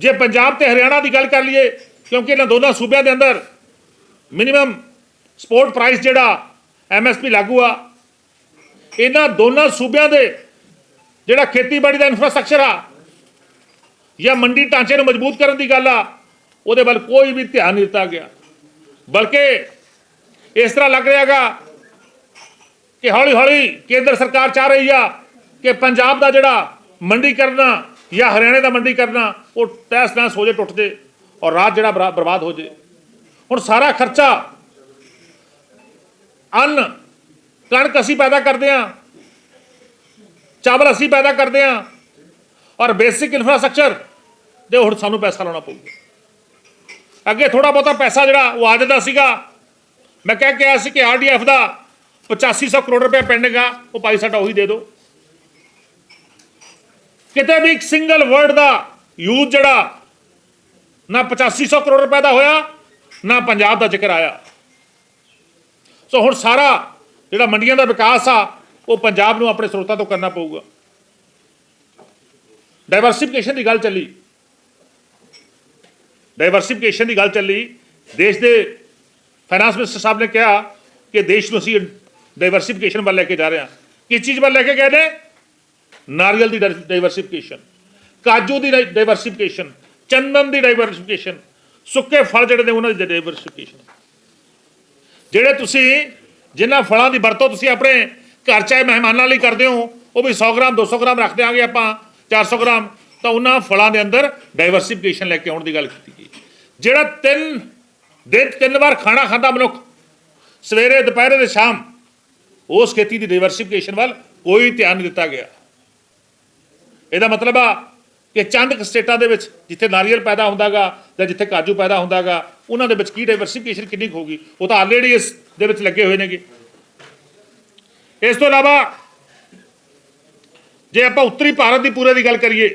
ਜੇ ਪੰਜਾਬ ਤੇ ਹਰਿਆਣਾ ਦੀ ਗੱਲ ਕਰ ਲਈਏ, ਕਿਉਂਕਿ ਇਹਨਾਂ ਦੋਨਾਂ ਸੂਬਿਆਂ ਦੇ ਅੰਦਰ ਮਿਨੀਮਮ ਸਪੋਰਟ ਪ੍ਰਾਈਸ ਜਿਹੜਾ ਐਮਐਸਪੀ ਲਾਗੂ ਆ, ਇਹਨਾਂ ਦੋਨਾਂ ਸੂਬਿਆਂ ਦੇ ਜਿਹੜਾ ਖੇਤੀਬਾੜੀ ਦਾ ਇਨਫਰਾਸਟ੍ਰਕਚਰ ਆ, ਜਾਂ ਮੰਡੀ ਢਾਂਚੇ ਨੂੰ ਮਜ਼ਬੂਤ ਕਰਨ ਦੀ ਗੱਲ ਆ, ਉਹਦੇ ਵੱਲ ਕੋਈ ਵੀ ਧਿਆਨ ਨਹੀਂ ਦਿੱਤਾ ਗਿਆ। ਬਲਕਿ ਇਸ ਤਰ੍ਹਾਂ ਲੱਗ ਰਿਹਾਗਾ ਕਿ ਹੌਲੀ ਹੌਲੀ ਕੇਂਦਰ ਸਰਕਾਰ ਚਾਹ ਰਹੀ ਆ ਕਿ ਪੰਜਾਬ ਦਾ ਜਿਹੜਾ ਮੰਡੀ ਕਰਨਾ ਜਾਂ ਹਰਿਆਣੇ ਦਾ ਮੰਡੀ ਕਰਨਾ, ਉਹ ਤਹਿਸ ਨਹਿਸ ਹੋ ਜੇ, ਟੁੱਟ ਜੇ ਔਰ ਰਾਜ ਜਿਹੜਾ ਬਰਾ- ਬਰਬਾਦ ਹੋ ਜੇ। ਹੁਣ ਸਾਰਾ ਖਰਚਾ ਅੰਨ, ਕਣਕ ਅਸੀਂ ਪੈਦਾ ਕਰਦੇ ਆ ਚਾਵਲ ਅਸੀਂ ਪੈਦਾ ਕਰਦੇ ਆ ਔਰ ਬੇਸਿਕ ਇਨਫਰਾਸਟ੍ਰਕਚਰ ਦੇ ਹੁਣ ਸਾਨੂੰ ਪੈਸਾ ਲਾਉਣਾ ਪਊਗਾ। ਅੱਗੇ ਥੋੜਾ ਬਹੁਤਾ ਪੈਸਾ ਜਿਹੜਾ ਉਹ ਆ ਜਾਂਦਾ ਸੀਗਾ, ਮੈਂ ਕਹਿ ਕੇ ਆਇਆ ਸੀ ਕਿ ਆਰਡੀਐਫ ਦਾ 8500 ਕਰੋੜ ਰੁਪਏ ਪੈਂਡਿੰਗ ਆ ਉਹ ਭਾਈ ਸਾਡਾ ਉਹੀ ਦੇ ਦਿਓ। ਕਿਤੇ ਵੀ ਇੱਕ ਸਿੰਗਲ ਵਰਡ ਦਾ ਯੂਜ਼ ਜਿਹੜਾ ਨਾ 8500 ਕਰੋੜ ਰੁਪਏ ਦਾ ਹੋਇਆ, ਨਾ ਪੰਜਾਬ ਦਾ ਜ਼ਿਕਰ ਆਇਆ। ਸੋ ਹੁਣ ਸਾਰਾ ਜਿਹੜਾ ਮੰਡੀਆਂ ਦਾ ਵਿਕਾਸ ਆ, ਉਹ ਪੰਜਾਬ ਨੂੰ ਆਪਣੇ ਸਰੋਤਾਂ ਤੋਂ ਕਰਨਾ ਪਊਗਾ। ਡਾਈਵਰਸਿਫਿਕੇਸ਼ਨ ਦੀ ਗੱਲ ਚੱਲੀ। ਡਾਈਵਰਸਿਫਿਕੇਸ਼ਨ ਦੀ ਗੱਲ ਚੱਲੀ। ਦੇਸ਼ ਦੇ ਫਾਈਨਾਂਸ ਮਿਨਿਸਟਰ ਸਾਹਿਬ ਨੇ ਕਿਹਾ ਕਿ ਦੇਸ਼ ਨੂੰ ਅਸੀਂ ਡਾਈਵਰਸਿਫਿਕੇਸ਼ਨ ਵੱਲ ਲੈ ਕੇ ਜਾ ਰਹੇ ਹਾਂ। ਕਿਸ ਚੀਜ਼ ਵੱਲ ਲੈ ਕੇ ਗਏ ਨੇ? ਨਾਰੀਅਲ ਦੀ ਡਾਈਵਰਸਿਫਿਕੇਸ਼ਨ ਕਾਜੂ ਦੀ ਡਾਈਵਰਸਿਫਿਕੇਸ਼ਨ ਚੰਦਨ ਦੀ ਡਾਈਵਰਸਿਫਿਕੇਸ਼ਨ ਸੁੱਕੇ ਫਲ ਜਿਹੜੇ ਨੇ ਉਹਨਾਂ ਦੀ ਡਾਈਵਰਸਿਫਿਕੇਸ਼ਨ ਜਿਹੜੇ ਤੁਸੀਂ ਜਿਨ੍ਹਾਂ ਫਲਾਂ ਦੀ ਵਰਤੋਂ ਤੁਸੀਂ ਆਪਣੇ ਘਰ ਚਾਹੇ ਮਹਿਮਾਨਾਂ ਲਈ ਕਰਦੇ ਹੋ, ਉਹ ਵੀ 100 ਗ੍ਰਾਮ 200 ਗ੍ਰਾਮ ਰੱਖ ਦਿਆਂਗੇ ਆਪਾਂ 400 ਗ੍ਰਾਮ, ਤਾਂ ਉਹਨਾਂ ਫਲਾਂ ਦੇ ਅੰਦਰ ਡਾਈਵਰਸਿਫਿਕੇਸ਼ਨ ਲੈ ਕੇ ਆਉਣ ਦੀ ਗੱਲ ਕੀਤੀ ਗਈ। ਜਿਹੜਾ ਤਿੰਨ ਦਿਨ, ਤਿੰਨ ਵਾਰ ਖਾਣਾ ਖਾਂਦਾ ਮਨੁੱਖ, ਸਵੇਰੇ, ਦੁਪਹਿਰੇ ਤੇ ਸ਼ਾਮ, ਉਸ ਖੇਤੀ ਦੀ ਡਾਈਵਰਸਿਫਿਕੇਸ਼ਨ ਵੱਲ ਕੋਈ ਧਿਆਨ ਨਹੀਂ ਦਿੱਤਾ ਗਿਆ। ਇਹਦਾ ਮਤਲਬ ਆ ਕਿ ਚੰਦ ਕੁ ਸਟੇਟਾਂ ਦੇ ਵਿੱਚ ਜਿੱਥੇ ਨਾਰੀਅਲ ਪੈਦਾ ਹੁੰਦਾਗਾ ਜਾਂ ਜਿੱਥੇ ਕਾਜੂ ਪੈਦਾ ਹੁੰਦਾਗਾ, ਉਹਨਾਂ ਦੇ ਵਿੱਚ ਕੀ ਡਾਈਵਰਸਿਫਿਕੇਸ਼ਨ ਕਿੰਨੀ ਕੁ ਹੋਊਗੀ? ਉਹ ਤਾਂ ਆਲਰੇਡੀ ਇਸ ਦੇ ਵਿੱਚ ਲੱਗੇ ਹੋਏ ਨੇਗੇ। ਇਸ ਤੋਂ ਇਲਾਵਾ ਜੇ ਆਪਾਂ ਉੱਤਰੀ ਭਾਰਤ ਦੀ ਪੂਰੇ ਦੀ ਗੱਲ ਕਰੀਏ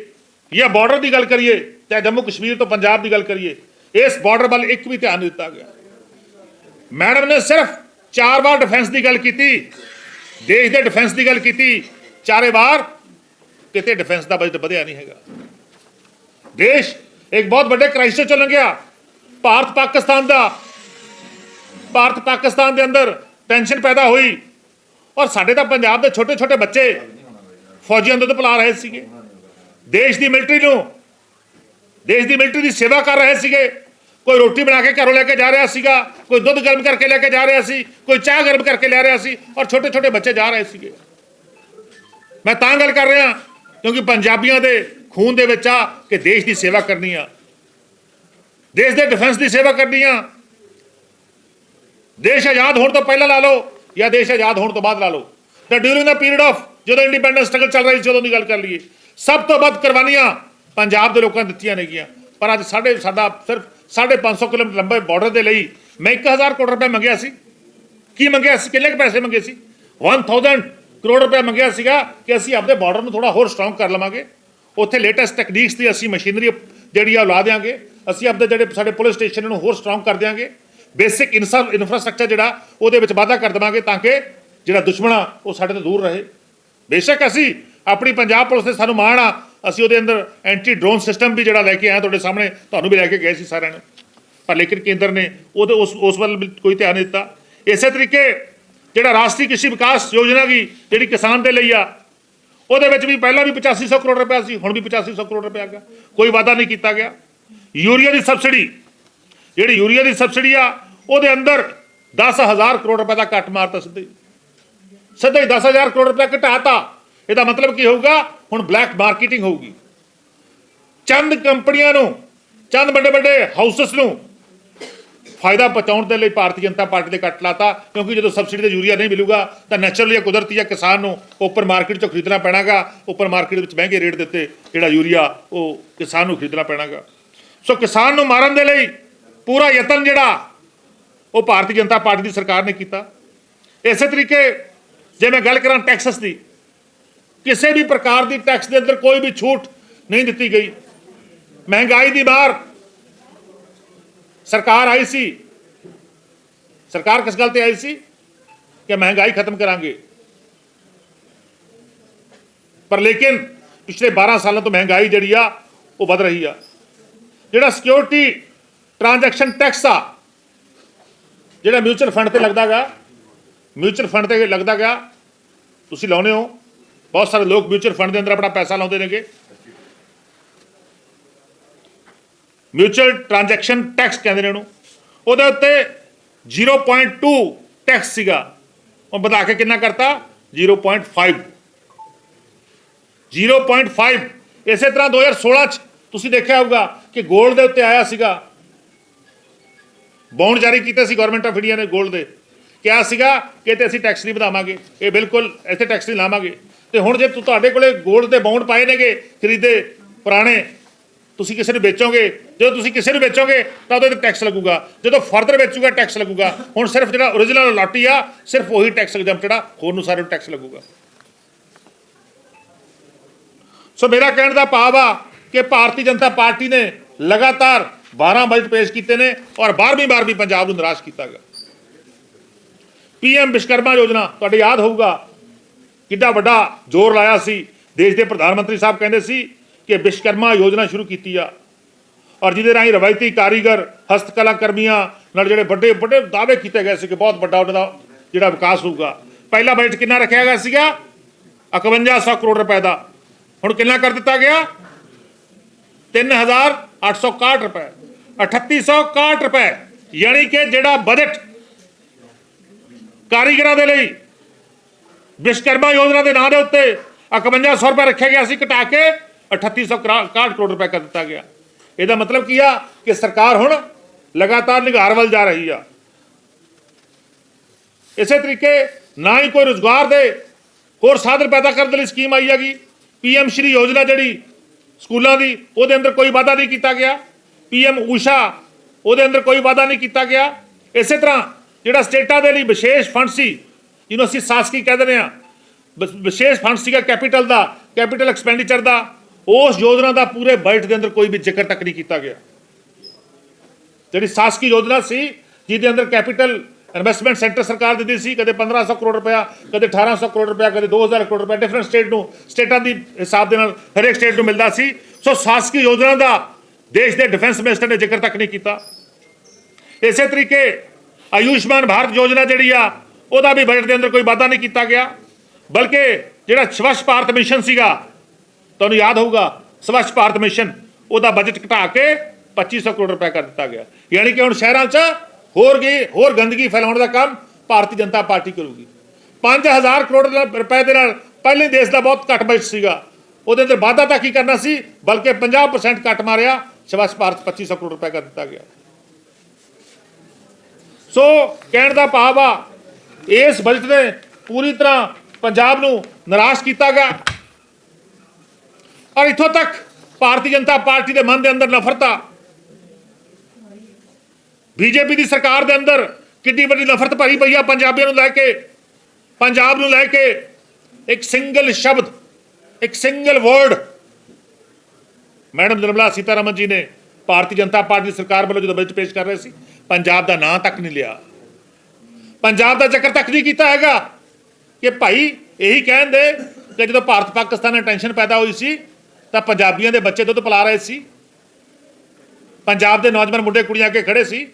ਜਾਂ ਬਾਰਡਰ ਦੀ ਗੱਲ ਕਰੀਏ ਚਾਹੇ ਜੰਮੂ ਕਸ਼ਮੀਰ ਤੋਂ ਪੰਜਾਬ ਦੀ ਗੱਲ ਕਰੀਏ, ਇਸ ਬਾਰਡਰ ਵੱਲ ਇੱਕ ਵੀ ਧਿਆਨ ਨਹੀਂ ਦਿੱਤਾ ਗਿਆ। ਮੈਡਮ ਨੇ ਸਿਰਫ ਚਾਰ ਵਾਰ ਡਿਫੈਂਸ ਦੀ ਗੱਲ ਕੀਤੀ, ਦੇਸ਼ ਦੇ ਡਿਫੈਂਸ ਦੀ ਗੱਲ ਕੀਤੀ, ਚਾਰੇ ਵਾਰ ਕਿਤੇ ਡਿਫੈਂਸ ਦਾ ਬਜਟ ਵਧਿਆ ਨਹੀਂ ਹੈਗਾ ਦੇਸ਼ ਇੱਕ ਬਹੁਤ ਵੱਡੇ ਕ੍ਰਾਈਸਿਸ ਚੋਂ ਲੰਘਿਆ ਭਾਰਤ ਪਾਕਿਸਤਾਨ ਦਾ ਭਾਰਤ ਪਾਕਿਸਤਾਨ ਦੇ ਅੰਦਰ ਟੈਨਸ਼ਨ ਪੈਦਾ ਹੋਈ ਔਰ ਸਾਡੇ ਤਾਂ ਪੰਜਾਬ ਦੇ ਛੋਟੇ ਛੋਟੇ ਬੱਚੇ ਫੌਜੀਆਂ ਦੁੱਧ ਪਿਲਾ ਰਹੇ ਸੀਗੇ ਦੇਸ਼ ਦੀ ਮਿਲਟਰੀ ਨੂੰ ਦੇਸ਼ ਦੀ ਮਿਲਟਰੀ ਦੀ ਸੇਵਾ ਕਰ ਰਹੇ ਸੀਗੇ ਕੋਈ ਰੋਟੀ ਬਣਾ ਕੇ ਘਰੋਂ ਲੈ ਕੇ ਜਾ ਰਿਹਾ ਸੀਗਾ ਕੋਈ ਦੁੱਧ ਗਰਮ ਕਰਕੇ ਲੈ ਕੇ ਜਾ ਰਿਹਾ ਸੀ ਕੋਈ ਚਾਹ ਗਰਮ ਕਰਕੇ ਲੈ ਰਿਹਾ ਸੀ ਔਰ ਛੋਟੇ ਛੋਟੇ ਬੱਚੇ ਜਾ ਰਹੇ ਸੀਗੇ ਮੈਂ ਤਾਂ ਗੱਲ ਕਰ ਰਿਹਾ ਕਿਉਂਕਿ ਪੰਜਾਬੀਆਂ ਦੇ ਖੂਨ ਦੇ ਵਿੱਚ ਆ ਕਿ ਦੇਸ਼ ਦੀ ਸੇਵਾ ਕਰਨੀ ਆ। ਦੇਸ਼ ਦੇ ਡਿਫੈਂਸ ਦੀ ਸੇਵਾ ਕਰਨੀ ਆ। ਦੇਸ਼ ਆਜ਼ਾਦ ਹੋਣ ਤੋਂ ਪਹਿਲਾਂ ਲਾ ਲਓ ਜਾਂ ਦੇਸ਼ ਆਜ਼ਾਦ ਹੋਣ ਤੋਂ ਬਾਅਦ ਲਾ ਲਓ। ਤਾਂ ਡਿਊਰਿੰਗ ਦਾ ਪੀਰੀਅਡ ਆਫ ਜਦੋਂ ਇੰਡੀਪੈਂਡੈਂਸ ਸਟਰਗਲ ਚੱਲ ਰਹੀ ਸੀ ਉਦੋਂ ਦੀ ਗੱਲ ਕਰ ਲਈਏ, ਸਭ ਤੋਂ ਵੱਧ ਕੁਰਬਾਨੀਆਂ ਪੰਜਾਬ ਦੇ ਲੋਕਾਂ ਦਿੱਤੀਆਂ ਨੇਗੀਆਂ। ਪਰ ਅੱਜ ਸਾਡੇ, ਸਾਡਾ ਸਿਰਫ 550 ਕਿਲੋਮੀਟਰ ਲੰਬੇ ਬਾਰਡਰ ਦੇ ਲਈ ਮੈਂ 1000 ਕਰੋੜ ਰੁਪਏ ਮੰਗਿਆ ਸੀ। ਕੀ ਮੰਗਿਆ ਸੀ? ਕਿੰਨੇ ਕੁ ਪੈਸੇ ਮੰਗੇ ਸੀ? 1000 ਕਰੋੜ ਰੁਪਏ ਮੰਗਿਆ ਸੀਗਾ ਕਿ ਅਸੀਂ ਆਪਦੇ ਬਾਰਡਰ ਨੂੰ ਥੋੜਾ ਹੋਰ ਸਟਰੋਂਗ ਕਰ ਲਵਾਂਗੇ। ਉੱਥੇ ਲੇਟੈਸਟ ਟੈਕਨੀਕਸ ਦੀ ਅਸੀਂ ਮਸ਼ੀਨਰੀ ਜਿਹੜੀ ਆ ਲਾ ਦਿਆਂਗੇ। ਅਸੀਂ ਆਪਦੇ ਜਿਹੜੇ ਸਾਡੇ ਪੁਲਿਸ ਸਟੇਸ਼ਨ ਨੂੰ ਹੋਰ ਸਟਰੋਂਗ ਕਰ ਦਿਆਂਗੇ। ਬੇਸਿਕ ਇਨਫਰਾਸਟ੍ਰਕਚਰ ਜਿਹੜਾ, ਉਹਦੇ ਵਿੱਚ ਵਾਧਾ ਕਰ ਦੇਵਾਂਗੇ ਤਾਂ ਕਿ ਜਿਹੜਾ ਦੁਸ਼ਮਣ ਆ ਉਹ ਸਾਡੇ ਤੋਂ ਦੂਰ ਰਹੇ। ਬੇਸ਼ੱਕ ਅਸੀਂ ਆਪਣੀ ਪੰਜਾਬ ਪੁਲਿਸ ਤੇ ਸਾਨੂੰ ਮਾਣ ਆ, ਅਸੀਂ ਉਹਦੇ ਅੰਦਰ ਐਂਟੀ ਡਰੋਨ ਸਿਸਟਮ ਵੀ ਜਿਹੜਾ ਲੈ ਕੇ ਆਏ ਤੁਹਾਡੇ ਸਾਹਮਣੇ, ਤੁਹਾਨੂੰ ਵੀ ਲੈ ਕੇ ਗਏ ਸੀ ਸਾਰਿਆਂ ਨੂੰ। ਪਰ ਲੇਕਿਨ ਕੇਂਦਰ ਨੇ ਉਹਦੇ ਉਸ ਉਸ ਵੱਲ ਵੀ ਕੋਈ ਧਿਆਨ ਨਹੀਂ ਦਿੱਤਾ। ਇਸੇ ਤਰੀਕੇ ਜਿਹੜਾ ਰਾਸ਼ਟਰੀ ਕ੍ਰਿਸ਼ੀ ਵਿਕਾਸ ਯੋਜਨਾ ਵੀ ਜਿਹੜੀ ਕਿਸਾਨ ਦੇ ਲਈ ਆ, ਉਹਦੇ ਵਿੱਚ ਵੀ ਪਹਿਲਾਂ ਵੀ 8500 ਕਰੋੜ ਰੁਪਏ ਸੀ, ਹੁਣ ਵੀ 8500 ਕਰੋੜ ਰੁਪਏ ਆ ਗਿਆ ਕੋਈ ਵਾਅਦਾ ਨਹੀਂ ਕੀਤਾ ਗਿਆ। ਯੂਰੀਆ ਦੀ ਸਬਸਿਡੀ, ਜਿਹੜੀ ਯੂਰੀਆ ਦੀ ਸਬਸਿਡੀ ਆ, ਉਹਦੇ ਅੰਦਰ 10000 ਕਰੋੜ ਰੁਪਏ ਦਾ ਕੱਟ ਮਾਰਤਾ ਸਿੱਧੇ ਹੀ। ਸਿੱਧਾ ਹੀ 10000 ਕਰੋੜ ਰੁਪਏ ਘਟਾਤਾ। ਇਹਦਾ ਮਤਲਬ ਕੀ ਹੋਊਗਾ? ਹੁਣ ਬਲੈਕ ਮਾਰਕੀਟਿੰਗ ਹੋਊਗੀ। ਚੰਦ ਕੰਪਨੀਆਂ ਨੂੰ, ਚੰਦ ਵੱਡੇ ਵੱਡੇ ਹਾਊਸਸ ਨੂੰ ਫਾਇਦਾ ਪਹੁੰਚਾਉਣ ਦੇ ਲਈ ਭਾਰਤੀ ਜਨਤਾ ਪਾਰਟੀ ਦੇ ਕੱਟ ਲਾਤਾ, ਕਿਉਂਕਿ ਜਦੋਂ ਸਬਸਿਡੀ ਤੇ ਯੂਰੀਆ ਨਹੀਂ ਮਿਲੂਗਾ, ਤਾਂ ਨੈਚੁਰਲੀ ਜਾਂ ਕੁਦਰਤੀ ਜਾਂ ਕਿਸਾਨ ਨੂੰ ਓਪਨ ਮਾਰਕੀਟ ਚੋਂ ਖਰੀਦਣਾ ਪੈਣਾਗਾ ਓਪਨ ਮਾਰਕੀਟ ਵਿੱਚ ਮਹਿੰਗੇ ਰੇਟ ਦੇ ਉੱਤੇ ਜਿਹੜਾ ਯੂਰੀਆ, ਉਹ ਕਿਸਾਨ ਨੂੰ ਖਰੀਦਣਾ ਪੈਣਾਗਾ। ਸੋ ਕਿਸਾਨ ਨੂੰ ਮਾਰਨ ਦੇ ਲਈ ਪੂਰਾ ਯਤਨ ਜਿਹੜਾ, ਉਹ ਭਾਰਤੀ ਜਨਤਾ ਪਾਰਟੀ ਦੀ ਸਰਕਾਰ ਨੇ ਕੀਤਾ। ਇਸੇ ਤਰੀਕੇ, ਜੇ ਮੈਂ ਗੱਲ ਕਰਾਂ ਟੈਕਸਸ ਦੀ, ਕਿਸੇ ਵੀ ਪ੍ਰਕਾਰ ਦੀ ਟੈਕਸ ਦੇ ਅੰਦਰ ਕੋਈ ਵੀ ਛੂਟ ਨਹੀਂ ਦਿੱਤੀ ਗਈ। ਮਹਿੰਗਾਈ ਦੀ ਮਾਰ ਸਰਕਾਰ ਆਈ ਸੀ। ਸਰਕਾਰ ਕਿਸ ਗੱਲ ਤੇ ਆਈ ਸੀ? ਕਿ ਮਹਿੰਗਾਈ ਖਤਮ ਕਰਾਂਗੇ। ਪਰ ਲੇਕਿਨ ਪਿਛਲੇ 12 ਸਾਲਾਂ ਤੋਂ ਮਹਿੰਗਾਈ ਜਿਹੜੀ ਆ, ਉਹ ਵੱਧ ਰਹੀ ਆ। ਜਿਹੜਾ ਸਿਕਿਉਰਿਟੀ ਟ੍ਰਾਂਜੈਕਸ਼ਨ ਟੈਕਸ ਆ, ਜਿਹੜਾ ਮਿਊਚੁਅਲ ਫੰਡ ਤੇ ਲੱਗਦਾਗਾ ਮਿਊਚੁਅਲ ਫੰਡ ਤੇ ਲੱਗਦਾਗਾ ਤੁਸੀਂ ਲਾਉਨੇ ਹੋ। ਬਹੁਤ ਸਾਰੇ ਲੋਕ ਮਿਊਚੁਅਲ ਫੰਡ ਦੇ ਅੰਦਰ ਆਪਣਾ ਪੈਸਾ ਲਾਉਂਦੇ ਨੇਗੇ। ਮਿਊਚੁਅਲ ਟ੍ਰਾਂਜੈਕਸ਼ਨ ਟੈਕਸ ਕਹਿੰਦੇ ਨੇ ਇਹਨੂੰ। ਉਹਦੇ ਉੱਤੇ 0.2 ਟੈਕਸ ਸੀਗਾ। ਉਹ ਵਧਾ ਕੇ ਕਿੰਨਾ ਕਰਤਾ? 0.5 0.5 ਇਸੇ ਤਰ੍ਹਾਂ 2016 ਚ ਤੁਸੀਂ ਦੇਖਿਆ ਹੋਊਗਾ ਕਿ 골ਡ ਦੇ ਉੱਤੇ ਆਇਆ ਸੀਗਾ। ਬੌਂਡ ਜਾਰੀ ਕੀਤਾ ਸੀ ਗਵਰਨਮੈਂਟ ਆਫ ਇੰਡੀਆ ਨੇ 골ਡ ਦੇ। ਕਿਹਾ ਸੀਗਾ ਕਿ ਤੇ ਅਸੀਂ ਟੈਕਸ ਨਹੀਂ ਵਧਾਵਾਂਗੇ। ਇਹ ਬਿਲਕੁਲ ਇੱਥੇ ਟੈਕਸ ਨਹੀਂ ਲਾਵਾਂਗੇ। ਤੇ ਹੁਣ ਜੇ ਤੁਹਾਡੇ ਕੋਲੇ 골ਡ ਦੇ ਬੌਂਡ ਪਾਏ ਨੇਗੇ, ਖਰੀਦੇ ਪੁਰਾਣੇ ਤੁਸੀਂ ਕਿਸੇ ਨੂੰ ਵੇਚੋਗੇ, ਜਦੋਂ ਤੁਸੀਂ ਕਿਸੇ ਨੂੰ ਵੇਚੋਗੇ, ਤਾਂ ਉਹਦੇ ਤੇ ਟੈਕਸ ਲੱਗੂਗਾ। ਜਦੋਂ ਫਰਦਰ ਵੇਚੂਗਾ ਟੈਕਸ ਲੱਗੂਗਾ। ਹੁਣ ਸਿਰਫ ਜਿਹੜਾ origignal ਲਾਟੀ ਆ, ਸਿਰਫ ਉਹੀ ਟੈਕਸ ਐਗਜ਼ੈਂਪਟ ਜਿਹੜਾ ਹੋਰ ਨੂੰ ਸਾਰੇ ਨੂੰ ਟੈਕਸ ਲੱਗੂਗਾ। ਸੋ ਮੇਰਾ ਕਹਿਣ ਦਾ ਭਾਵ ਆ ਕਿ ਭਾਰਤੀ ਜਨਤਾ ਪਾਰਟੀ ਨੇ ਲਗਾਤਾਰ 12 ਬਜਟ ਪੇਸ਼ ਕੀਤੇ ਨੇ ਔਰ 12ਵੀਂ ਵਾਰ ਵੀ ਪੰਜਾਬ ਨੂੰ ਨਿਰਾਸ਼ ਕੀਤਾ ਗਿਆ। ਪੀਐਮ ਵਿਸ਼ਕਰਮਾ ਯੋਜਨਾ, ਤੁਹਾਡੇ ਯਾਦ ਹੋਊਗਾ, ਕਿੱਡਾ ਵੱਡਾ ਜ਼ੋਰ ਲਾਇਆ ਸੀ। ਦੇਸ਼ ਦੇ ਪ੍ਰਧਾਨ ਮੰਤਰੀ ਸਾਹਿਬ ਕਹਿੰਦੇ ਸੀ ਕਿ ਵਿਸ਼ਕਰਮਾ ਯੋਜਨਾ ਸ਼ੁਰੂ ਕੀਤੀ ਆ। ਔਰ ਜਿਹਦੇ ਰਾਹੀਂ ਰਵਾਇਤੀ ਕਾਰੀਗਰ ਹਸਤਕਲਾ ਕਰਮੀਆਂ ਨਾਲ ਜਿਹੜੇ ਵੱਡੇ ਵੱਡੇ ਦਾਅਵੇ ਕੀਤੇ ਗਏ ਸੀ ਕਿ ਬਹੁਤ ਵੱਡਾ ਉਹਨਾਂ ਦਾ ਜਿਹੜਾ ਵਿਕਾਸ ਹੋਊਗਾ। ਪਹਿਲਾ ਬਜਟ ਕਿੰਨਾ ਰੱਖਿਆ ਗਿਆ ਸੀਗਾ? 5100 ਕਰੋੜ ਰੁਪਏ ਦਾ। ਹੁਣ ਕਿੰਨਾ ਕਰ ਦਿੱਤਾ ਗਿਆ? 3861 ਰੁਪਏ। 3861 ਰੁਪਏ। ਯਾਨੀ ਕਿ ਜਿਹੜਾ ਬਜਟ ਕਾਰੀਗਰਾਂ ਦੇ ਲਈ ਵਿਸ਼ਕਰਮਾ ਯੋਜਨਾ ਦੇ ਨਾਂ ਦੇ ਉੱਤੇ 5100 ਰੁਪਏ ਰੱਖਿਆ ਗਿਆ ਸੀ ਘਟਾ ਕੇ 3861 ਕਰੋੜ ਰੁਪਏ ਕਰ ਦਿੱਤਾ ਗਿਆ। ਇਹਦਾ ਮਤਲਬ ਕੀ ਆ ਕਿ ਸਰਕਾਰ ਹੁਣ ਲਗਾਤਾਰ ਨਿਗਾਰ ਵੱਲ ਜਾ ਰਹੀ ਆ। ਇਸੇ ਤਰੀਕੇ ਨਾ ਹੀ ਕੋਈ ਰੋਜ਼ਗਾਰ ਦੇ ਹੋਰ ਸਾਧਨ ਪੈਦਾ ਕਰਨ ਦੇ ਲਈ ਸਕੀਮ ਆਈ ਹੈਗੀ। ਪੀਐਮ ਸ਼੍ਰੀ ਯੋਜਨਾ ਜਿਹੜੀ ਸਕੂਲਾਂ ਦੀ, ਉਹਦੇ ਅੰਦਰ ਕੋਈ ਵਾਅਦਾ ਨਹੀਂ ਕੀਤਾ ਗਿਆ। ਪੀਐਮ ਊਸ਼ਾ, ਉਹਦੇ ਅੰਦਰ ਕੋਈ ਵਾਅਦਾ ਨਹੀਂ ਕੀਤਾ ਗਿਆ। ਇਸੇ ਤਰ੍ਹਾਂ ਜਿਹੜਾ ਸਟੇਟਾਂ ਦੇ ਲਈ ਵਿਸ਼ੇਸ਼ ਫੰਡ ਸੀ, ਜਿਹਨੂੰ ਅਸੀਂ ਸਾਸਕੀ ਕਹਿ ਦਿੰਦੇ ਆ ਵਿਸ਼ੇਸ਼ ਫੰਡ ਸੀਗਾ ਕੈਪੀਟਲ ਦਾ, ਕੈਪੀਟਲ ਐਕਸਪੈਂਡੀਚਰ ਦਾ। ਉਸ ਯੋਜਨਾ ਦਾ ਪੂਰੇ ਬਜਟ ਦੇ ਅੰਦਰ ਕੋਈ ਵੀ ਜ਼ਿਕਰ ਤੱਕ ਨਹੀਂ ਕੀਤਾ ਗਿਆ। ਜਿਹੜੀ ਸਾਸਕੀ ਯੋਜਨਾ ਸੀ, ਜਿਹਦੇ ਅੰਦਰ ਕੈਪੀਟਲ ਇਨਵੈਸਟਮੈਂਟ ਸੈਂਟਰ ਸਰਕਾਰ ਦਿੰਦੀ ਸੀ, ਕਦੇ 1500 ਕਰੋੜ ਰੁਪਇਆ, ਕਦੇ 1800 ਕਰੋੜ ਰੁਪਇਆ, ਕਦੇ 2000 ਕਰੋੜ ਰੁਪਇਆ ਡਿਫਰੈਂਟ ਸਟੇਟ ਨੂੰ, ਸਟੇਟਾਂ ਦੀ ਹਿਸਾਬ ਦੇ ਨਾਲ ਹਰੇਕ ਸਟੇਟ ਨੂੰ ਮਿਲਦਾ ਸੀ। ਸੋ ਸਾਸਕੀ ਯੋਜਨਾ ਦਾ ਦੇਸ਼ ਦੇ ਡਿਫੈਂਸ ਮਿਨਿਸਟਰ ਨੇ ਜ਼ਿਕਰ ਤੱਕ ਨਹੀਂ ਕੀਤਾ। ਇਸੇ ਤਰੀਕੇ ਆਯੁਸ਼ਮਾਨ ਭਾਰਤ ਯੋਜਨਾ ਜਿਹੜੀ ਆ, ਉਹਦਾ ਵੀ ਬਜਟ ਦੇ ਅੰਦਰ ਕੋਈ ਵਾਅਦਾ ਨਹੀਂ ਕੀਤਾ ਗਿਆ। ਬਲਕਿ ਜਿਹੜਾ ਸਵੱਛ ਭਾਰਤ ਮਿਸ਼ਨ ਸੀਗਾ ਤੁਹਾਨੂੰ ਯਾਦ ਹੋਊਗਾ, ਸਵੱਛ ਭਾਰਤ ਮਿਸ਼ਨ, ਉਹਦਾ ਬਜਟ ਘਟਾ ਕੇ 2500 ਕਰੋੜ ਰੁਪਏ ਕਰ ਦਿੱਤਾ ਗਿਆ। ਯਾਨੀ ਕਿ ਹੁਣ ਸ਼ਹਿਰਾਂ 'ਚ ਹੋਰ ਗਈ ਹੋਰ ਗੰਦਗੀ ਫੈਲਾਉਣ ਦਾ ਕੰਮ ਭਾਰਤੀ ਜਨਤਾ ਪਾਰਟੀ ਕਰੂਗੀ। 5000 ਕਰੋੜ ਰੁਪਏ ਦੇ ਨਾਲ ਪਹਿਲੇ ਦੇਸ਼ ਦਾ ਬਹੁਤ ਘੱਟ ਬਜਟ ਸੀਗਾ। ਉਹਦੇ ਅੰਦਰ ਵਾਧਾ ਤਾਂ ਕੀ ਕਰਨਾ ਸੀ? ਬਲਕਿ 50% ਕੱਟ ਮਾਰਿਆ, ਸਵੱਛ ਭਾਰਤ 2500 ਕਰੋੜ ਰੁਪਏ ਕਰ ਦਿੱਤਾ ਗਿਆ। ਸੋ ਕਹਿਣ ਦਾ ਭਾਵ ਆ, ਇਸ ਬਜਟ ਨੇ ਪੂਰੀ ਤਰ੍ਹਾਂ ਪੰਜਾਬ ਨੂੰ ਨਿਰਾਸ਼ ਕੀਤਾ ਗਿਆ। ਔਰ ਇੱਥੋਂ ਤੱਕ ਭਾਰਤੀ ਜਨਤਾ ਪਾਰਟੀ ਦੇ ਮਨ ਦੇ ਅੰਦਰ ਨਫ਼ਰਤ। ਆ ਬੀਜੇਪੀ ਦੀ ਸਰਕਾਰ ਦੇ ਅੰਦਰ ਕਿੰਨੀ ਵੱਡੀ ਨਫ਼ਰਤ ਭਰੀ ਪਈ ਆ ਪੰਜਾਬੀਆਂ ਨੂੰ ਲੈ ਕੇ, ਪੰਜਾਬ ਨੂੰ ਲੈ ਕੇ। ਇੱਕ ਸਿੰਗਲ ਸ਼ਬਦ, ਇੱਕ single word madam Nirmala Sitharaman ji ਨੇ ਭਾਰਤੀ ਜਨਤਾ ਪਾਰਟੀ ਦੀ ਸਰਕਾਰ ਵੱਲੋਂ ਜਦੋਂ ਬਜਟ ਪੇਸ਼ ਕਰ ਰਹੇ ਸੀ, ਪੰਜਾਬ ਦਾ ਨਾਂ ਤੱਕ ਨਹੀਂ ਲਿਆ। ਪੰਜਾਬ ਦਾ ਜ਼ਿਕਰ ਤੱਕ ਨਹੀਂ ਕੀਤਾ ਹੈਗਾ। ਕਿ ਭਾਈ ਇਹੀ ਕਹਿੰਦੇ ਕਿ ਜਦੋਂ ਭਾਰਤ ਪਾਕਿਸਤਾਨ ਨਾਲ ਟੈਨਸ਼ਨ ਪੈਦਾ ਹੋਈ ਸੀ ਤਾਂ ਪੰਜਾਬੀਆਂ ਦੇ ਬੱਚੇ ਦੁੱਧ ਪਿਲਾ ਰਹੇ ਸੀ। ਪੰਜਾਬ ਦੇ ਨੌਜਵਾਨ ਮੁੰਡੇ ਕੁੜੀਆਂ ਅੱਗੇ ਖੜੇ ਸੀ।